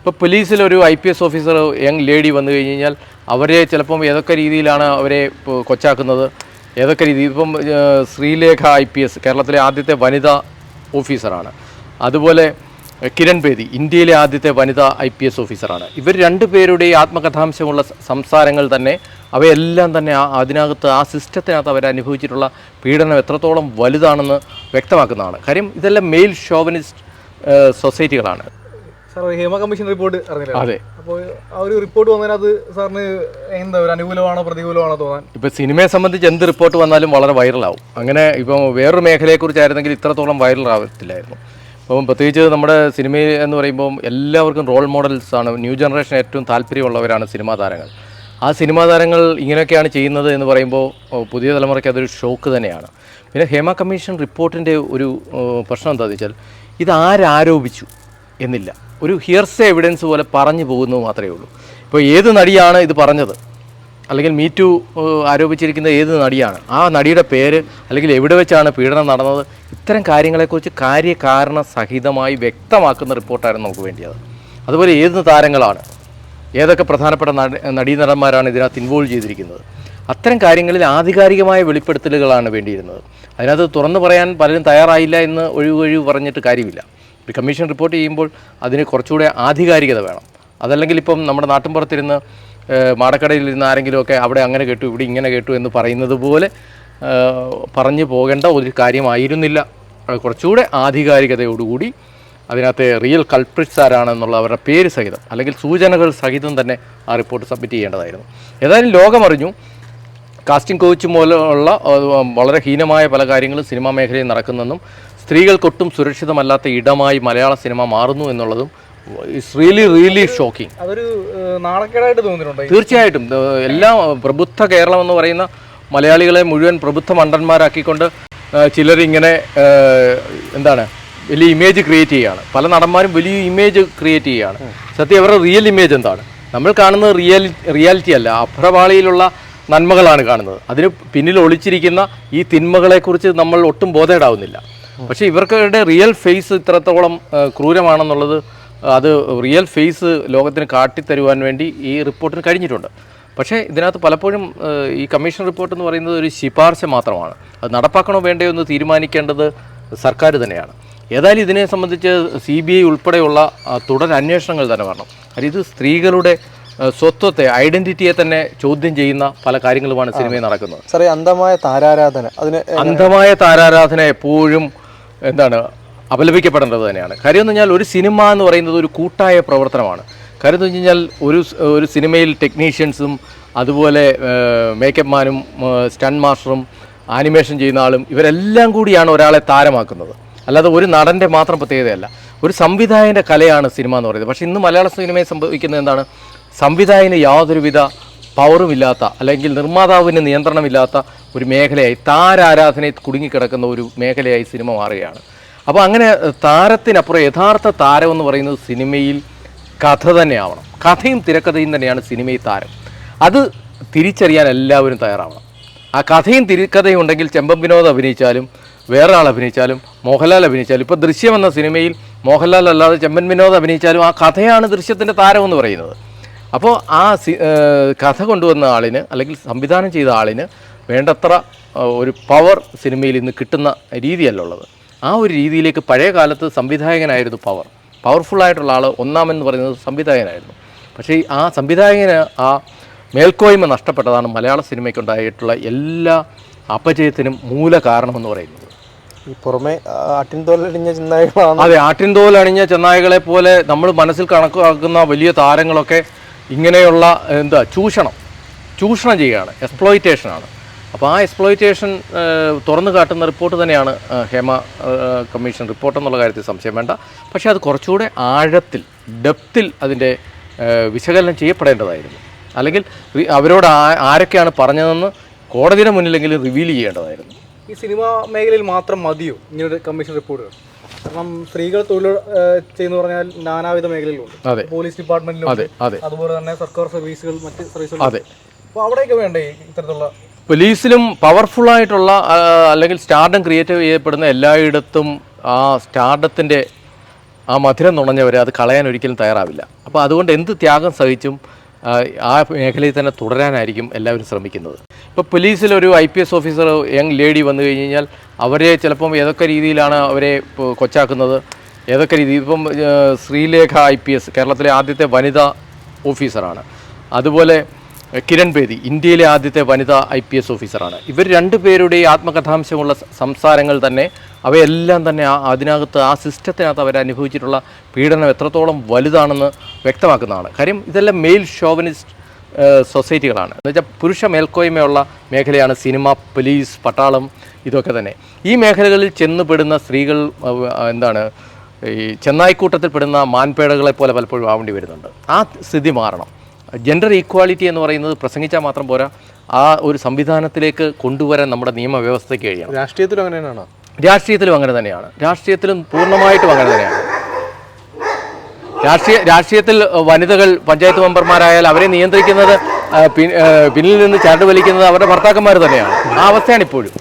ഇപ്പോൾ പോലീസിലൊരു I P S officer young lady വന്നു കഴിഞ്ഞ് കഴിഞ്ഞാൽ അവരെ ചിലപ്പം ഏതൊക്കെ രീതിയിലാണ് അവരെ കൊച്ചാക്കുന്നത്? ഏതൊക്കെ രീതി? ഇപ്പം ശ്രീലേഖ ഐ പി എസ് കേരളത്തിലെ ആദ്യത്തെ വനിതാ ഓഫീസറാണ്. അതുപോലെ കിരൺ ബേദി ഇന്ത്യയിലെ ആദ്യത്തെ വനിതാ ഐ പി എസ് ഓഫീസറാണ്. ഇവർ രണ്ടു രണ്ടുപേരുടെയും ആത്മകഥാംശമുള്ള സംസാരങ്ങൾ തന്നെ അവയെല്ലാം തന്നെ ആ അതിനകത്ത് ആ സിസ്റ്റത്തിനകത്ത് അവർ അനുഭവിച്ചിട്ടുള്ള പീഡനം എത്രത്തോളം വലുതാണെന്ന് വ്യക്തമാക്കുന്നതാണ്. കാര്യം ഇതെല്ലാം മെയിൽ ഷോവനിസ്റ്റ് സൊസൈറ്റികളാണ്. ഹേമ കമ്മീഷൻ റിപ്പോർട്ട് അതെ. അപ്പോൾ ആ ഒരു റിപ്പോർട്ട് വന്നതിനകത്ത് സാറിന് എന്താ ഒരു അനുകൂലമാണോ പ്രതികൂലമാണോ തോന്നാൻ? ഇപ്പോൾ സിനിമയെ സംബന്ധിച്ച് എന്ത് റിപ്പോർട്ട് വന്നാലും വളരെ വൈറലാവും അങ്ങനെ ഇപ്പം വേറൊരു മേഖലയെക്കുറിച്ചായിരുന്നെങ്കിൽ ഇത്രത്തോളം വൈറലാവത്തില്ലായിരുന്നു അപ്പം പ്രത്യേകിച്ച് നമ്മുടെ സിനിമ എന്ന് പറയുമ്പോൾ എല്ലാവർക്കും റോൾ മോഡൽസ് ആണ്. ന്യൂ ജനറേഷൻ ഏറ്റവും താല്പര്യമുള്ളവരാണ് സിനിമാ താരങ്ങൾ. ആ സിനിമാ താരങ്ങൾ ഇങ്ങനെയൊക്കെയാണ് ചെയ്യുന്നത് എന്ന് പറയുമ്പോൾ പുതിയ തലമുറയ്ക്ക് അതൊരു ഷോക്ക് തന്നെയാണ്. പിന്നെ ഹേമ കമ്മീഷൻ റിപ്പോർട്ടിന്റെ ഒരു പ്രശ്നം എന്താണെന്ന് വെച്ചാൽ ഇത് ആരാരോപിച്ചു എന്നില്ല. ഒരു ഹിയർസ് എവിഡൻസ് പോലെ പറഞ്ഞു പോകുന്നത് മാത്രമേ ഉള്ളൂ. ഇപ്പോൾ ഏത് നടിയാണ് ഇത് പറഞ്ഞത്? അല്ലെങ്കിൽ മീറ്റു ആരോപിച്ചിരിക്കുന്ന ഏത് നടിയാണ്? ആ നടിയുടെ പേര് അല്ലെങ്കിൽ എവിടെ വെച്ചാണ് പീഡനം നടന്നത്? ഇത്തരം കാര്യങ്ങളെക്കുറിച്ച് കാര്യകാരണ സഹിതമായി വ്യക്തമാക്കുന്ന റിപ്പോർട്ടായിരുന്നു നമുക്ക് വേണ്ടിയത്. അതുപോലെ ഏത് താരങ്ങളാണ്? ഏതൊക്കെ പ്രധാനപ്പെട്ട നടി നടന്മാരാണ് ഇതിനകത്ത് ഇൻവോൾവ് ചെയ്തിരിക്കുന്നത്? അത്തരം കാര്യങ്ങളിൽ ആധികാരികമായ വെളിപ്പെടുത്തലുകളാണ് വേണ്ടിയിരുന്നത്. അതിനകത്ത് തുറന്നു പറയാൻ പലരും തയ്യാറായില്ല എന്ന് ഒഴിവ് ഒഴിവ് പറഞ്ഞിട്ട് കാര്യമില്ല. ഒരു കമ്മീഷൻ റിപ്പോർട്ട് ചെയ്യുമ്പോൾ അതിന് കുറച്ചുകൂടെ ആധികാരികത വേണം. അതല്ലെങ്കിൽ ഇപ്പം നമ്മുടെ നാട്ടിൻപുറത്തിരുന്ന് മാടക്കടയിലിരുന്ന് ആരെങ്കിലുമൊക്കെ അവിടെ അങ്ങനെ കേട്ടു ഇവിടെ ഇങ്ങനെ കേട്ടു എന്ന് പറയുന്നത് പോലെ പറഞ്ഞു പോകേണ്ട ഒരു കാര്യമായിരുന്നില്ല. കുറച്ചുകൂടെ ആധികാരികതയോടുകൂടി അതിനകത്തെ റിയൽ കൾപ്രിറ്റ്സ് ആരാണെന്നുള്ള അവരുടെ പേര് സഹിതം അല്ലെങ്കിൽ സൂചനകൾ സഹിതം തന്നെ ആ റിപ്പോർട്ട് സബ്മിറ്റ് ചെയ്യേണ്ടതായിരുന്നു. ഏതായാലും ലോകമറിഞ്ഞു കാസ്റ്റിംഗ് കോച്ച് മൂലമുള്ള വളരെ ഹീനമായ പല കാര്യങ്ങളും സിനിമാ മേഖലയിൽ നടക്കുന്നെന്നും സ്ത്രീകൾക്കൊട്ടും സുരക്ഷിതമല്ലാത്ത ഇടമായി മലയാള സിനിമ മാറുന്നു എന്നുള്ളതും ഇറ്റ്സ് റിയലി റിയലി ഷോക്കിംഗ് അതൊരു ഏഹ്, നാണക്കേടായിട്ട് തോന്നിയിട്ടുണ്ടോ തീർച്ചയായിട്ടും. എല്ലാ പ്രബുദ്ധ കേരളം എന്ന് പറയുന്ന മലയാളികളെ മുഴുവൻ പ്രബുദ്ധ മണ്ടന്മാരാക്കിക്കൊണ്ട് ചിലരിങ്ങനെ എന്താണ് വലിയ ഇമേജ് ക്രിയേറ്റ് ചെയ്യുകയാണ് പല നടന്മാരും വലിയ ഇമേജ് ക്രിയേറ്റ് ചെയ്യുകയാണ് സത്യം അവരുടെ റിയൽ ഇമേജ് എന്താണ്? നമ്മൾ കാണുന്നത് റിയൽ റിയാലിറ്റി അല്ല അഭ്രപാളിയിലുള്ള നന്മകളാണ് കാണുന്നത്. അതിന് പിന്നിൽ ഒളിച്ചിരിക്കുന്ന ഈ തിന്മകളെക്കുറിച്ച് നമ്മൾ ഒട്ടും ബോധേടാവുന്നില്ല. പക്ഷേ ഇവർക്കവരുടെ റിയൽ ഫേസ് ഇത്രത്തോളം ക്രൂരമാണെന്നുള്ളത് അത് റിയൽ ഫേസ് ലോകത്തിന് കാട്ടിത്തരുവാൻ വേണ്ടി ഈ റിപ്പോർട്ടിന് കഴിഞ്ഞിട്ടുണ്ട്. പക്ഷേ ഇതിനകത്ത് പലപ്പോഴും ഈ കമ്മീഷൻ റിപ്പോർട്ട് എന്ന് പറയുന്നത് ഒരു ശിപാർശ മാത്രമാണ്. അത് നടപ്പാക്കണോ വേണ്ടയോ എന്ന് തീരുമാനിക്കേണ്ടത് സർക്കാർ തന്നെയാണ്. ഏതായാലും ഇതിനെ സംബന്ധിച്ച് സി ബി ഐ ഉൾപ്പെടെയുള്ള തുടർ അന്വേഷണങ്ങൾ തന്നെ വരണം. അത് ഇത് സ്ത്രീകളുടെ സ്വത്വത്തെ ഐഡന്റിറ്റിയെ തന്നെ ചോദ്യം ചെയ്യുന്ന പല കാര്യങ്ങളുമാണ് സിനിമയിൽ നടക്കുന്നത്. സാറേ അന്ധമായ താരാരാധന. അതിന് അന്ധമായ താരാരാധന എപ്പോഴും എന്താണ് അപലപിക്കപ്പെടേണ്ടത് തന്നെയാണ്. കാര്യം എന്ന് കഴിഞ്ഞാൽ ഒരു സിനിമ എന്ന് പറയുന്നത് ഒരു കൂട്ടായ പ്രവർത്തനമാണ്. കാര്യം എന്ന് വെച്ച് കഴിഞ്ഞാൽ ഒരു ഒരു സിനിമയിൽ ടെക്നീഷ്യൻസും അതുപോലെ മേക്കപ്പ് മാനും സ്റ്റൺ മാസ്റ്ററും ആനിമേഷൻ ചെയ്യുന്ന ആളും ഇവരെല്ലാം കൂടിയാണ് ഒരാളെ താരമാക്കുന്നത്. അല്ലാതെ ഒരു നടന്റെ മാത്രം പ്രത്യേകതയല്ല. ഒരു സംവിധായകന്റെ കലയാണ് സിനിമ എന്ന് പറയുന്നത്. പക്ഷേ ഇന്ന് മലയാള സിനിമയെ സംഭവിക്കുന്നത് എന്താണ്? സംവിധായകന് യാതൊരുവിധ പവറുമില്ലാത്ത അല്ലെങ്കിൽ നിർമ്മാതാവിന് നിയന്ത്രണമില്ലാത്ത ഒരു മേഖലയായി താരാരാധനയിൽ കുടുങ്ങിക്കിടക്കുന്ന ഒരു മേഖലയായി സിനിമ മാറുകയാണ്. അപ്പോൾ അങ്ങനെ താരത്തിനപ്പുറം യഥാർത്ഥ താരം എന്ന് പറയുന്നത് സിനിമയിൽ കഥ തന്നെയാവണം. കഥയും തിരക്കഥയും തന്നെയാണ് സിനിമയിൽ താരം. അത് തിരിച്ചറിയാൻ എല്ലാവരും തയ്യാറാവണം. ആ കഥയും തിരക്കഥയും ഉണ്ടെങ്കിൽ ചെമ്പം വിനോദ് അഭിനയിച്ചാലും വേറൊരാൾ അഭിനയിച്ചാലും മോഹൻലാൽ അഭിനയിച്ചാലും ഇപ്പോൾ ദൃശ്യം എന്ന സിനിമയിൽ മോഹൻലാൽ അല്ലാതെ ചെമ്പൻ വിനോദ് അഭിനയിച്ചാലും ആ കഥയാണ് ദൃശ്യത്തിന്റെ താരമെന്ന് പറയുന്നത്. അപ്പോൾ ആ സി കഥ കൊണ്ടുവന്ന ആളിന് അല്ലെങ്കിൽ സംവിധാനം ചെയ്ത ആളിന് വേണ്ടത്ര ഒരു പവർ സിനിമയിൽ ഇന്ന് കിട്ടുന്ന രീതിയല്ല ഉള്ളത്. ആ ഒരു രീതിയിലേക്ക് പഴയ കാലത്ത് സംവിധായകനായിരുന്നു പവർ പവർഫുള്ളായിട്ടുള്ള ആൾ ഒന്നാമെന്ന് പറയുന്നത് സംവിധായകനായിരുന്നു. പക്ഷേ ആ സംവിധായകന് ആ മേൽക്കോയ്മ നഷ്ടപ്പെട്ടതാണ് മലയാള സിനിമയ്ക്കുണ്ടായിട്ടുള്ള എല്ലാ അപജയത്തിനും മൂല കാരണമെന്ന് പറയുന്നത്. ഈ പുറമെ ആട്ടിൻതോലണിഞ്ഞ ചിന്തായകളാണ് അതെ ആട്ടിൻതോൽ അണിഞ്ഞ ചെന്നായകളെ പോലെ നമ്മൾ മനസ്സിൽ കണക്കാക്കുന്ന വലിയ താരങ്ങളൊക്കെ ഇങ്ങനെയുള്ള എന്താ ചൂഷണം. ചൂഷണം ചെയ്യുകയാണ്. എക്സ്പ്ലോയിറ്റേഷനാണ്. അപ്പോൾ ആ എക്സ്പ്ലോയിറ്റേഷൻ തുറന്നു കാട്ടുന്ന റിപ്പോർട്ട് തന്നെയാണ് ഹേമ കമ്മീഷൻ റിപ്പോർട്ട് എന്നുള്ള കാര്യത്തിൽ സംശയം വേണ്ട. പക്ഷേ അത് കുറച്ചുകൂടെ ആഴത്തിൽ ഡെപ്തിൽ അതിന്റെ വിശകലനം ചെയ്യപ്പെടേണ്ടതായിരുന്നു. അല്ലെങ്കിൽ അവരോട് ആരൊക്കെയാണ് പറഞ്ഞതെന്ന് കോടതിയുടെ മുന്നിലെങ്കിലും റിവീൽ ചെയ്യേണ്ടതായിരുന്നു. ഈ സിനിമാ മേഖലയിൽ മാത്രം മതിയോ ഇങ്ങനൊരു കമ്മീഷൻ റിപ്പോർട്ടുകൾ? കാരണം സ്ത്രീകൾ തൊഴിൽ ചെയ്യുന്ന പറഞ്ഞാൽ നാനാവിധ മേഖലയിലുണ്ട് പോലീസ് ഡിപ്പാർട്ട്മെന്റിലും അതെ അതെ. അതുപോലെ തന്നെ സർക്കാർ സർവീസുകൾ മറ്റ് സർവീസുകൾ അതെ. അപ്പോൾ അവിടെയൊക്കെ വേണ്ടേ ഇത്തരത്തിലുള്ള പോലീസിലും ആയിട്ടുള്ള അല്ലെങ്കിൽ സ്റ്റാർഡം ക്രിയേറ്റ് ചെയ്യപ്പെടുന്ന എല്ലായിടത്തും ആ സ്റ്റാർഡത്തിന്റെ ആ മധുരം നുണഞ്ഞവരെ അത് കളയാൻ ഒരിക്കലും തയ്യാറാവില്ല. അപ്പോൾ അതുകൊണ്ട് എന്ത് ത്യാഗം സഹിച്ചും ആ, മേഖലയിൽ തന്നെ തുടരാനായിരിക്കും എല്ലാവരും ശ്രമിക്കുന്നത്. ഇപ്പോൾ പോലീസിലൊരു I P S officer young lady വന്നു കഴിഞ്ഞ് കഴിഞ്ഞാൽ അവരെ ചിലപ്പം ഏതൊക്കെ രീതിയിലാണ് അവരെ കൊച്ചാക്കുന്നത്? ഏതൊക്കെ രീതി? ഇപ്പം ശ്രീലേഖ ഐ പി എസ് കേരളത്തിലെ ആദ്യത്തെ വനിതാ ഓഫീസറാണ്. അതുപോലെ കിരൺ ബേദി ഇന്ത്യയിലെ ആദ്യത്തെ വനിതാ ഐ പി എസ് ഓഫീസറാണ്. ഇവർ രണ്ടുപേരുടെ ആത്മകഥാംശമുള്ള സംസാരങ്ങൾ തന്നെ അവയെല്ലാം തന്നെ ആ അതിനകത്ത് ആ സിസ്റ്റത്തിനകത്ത് അവർ അനുഭവിച്ചിട്ടുള്ള പീഡനം എത്രത്തോളം വലുതാണെന്ന് വ്യക്തമാക്കുന്നതാണ്. കാര്യം ഇതെല്ലാം മെയിൽ ഷോവനിസ്റ്റ് സൊസൈറ്റികളാണ്. എന്ന് വെച്ചാൽ പുരുഷ മേൽക്കോയ്മയുള്ള മേഖലയാണ് സിനിമ പോലീസ് പട്ടാളം ഇതൊക്കെ തന്നെ. ഈ മേഖലകളിൽ ചെന്നുപെടുന്ന സ്ത്രീകൾ എന്താണ് ഈ ചെന്നായിക്കൂട്ടത്തിൽ പെടുന്ന മാൻപേടകളെ പോലെ പലപ്പോഴും ആവേണ്ടി വരുന്നുണ്ട്. ആ സ്ഥിതി മാറണം. ജെൻഡർ ഈക്വാലിറ്റി എന്ന് പറയുന്നത് പ്രസംഗിച്ചാൽ മാത്രം പോരാ. ആ ഒരു സംവിധാനത്തിലേക്ക് കൊണ്ടുവരാൻ നമ്മുടെ നിയമവ്യവസ്ഥയ്ക്ക് കഴിയണം. രാഷ്ട്രീയത്തിലും അങ്ങനെ തന്നെയാണോ? രാഷ്ട്രീയത്തിലും അങ്ങനെ തന്നെയാണ്. രാഷ്ട്രീയത്തിലും പൂർണമായിട്ടും അങ്ങനെ തന്നെയാണ്. രാഷ്ട്രീയ രാഷ്ട്രീയത്തിൽ വനിതകൾ പഞ്ചായത്ത് മെമ്പർമാരായാൽ അവരെ നിയന്ത്രിക്കുന്നത് പിന്നിൽ നിന്ന് ചരട് വലിക്കുന്നത് അവരുടെ ഭർത്താക്കന്മാർ തന്നെയാണ്. ആ അവസ്ഥയാണ് ഇപ്പോഴും.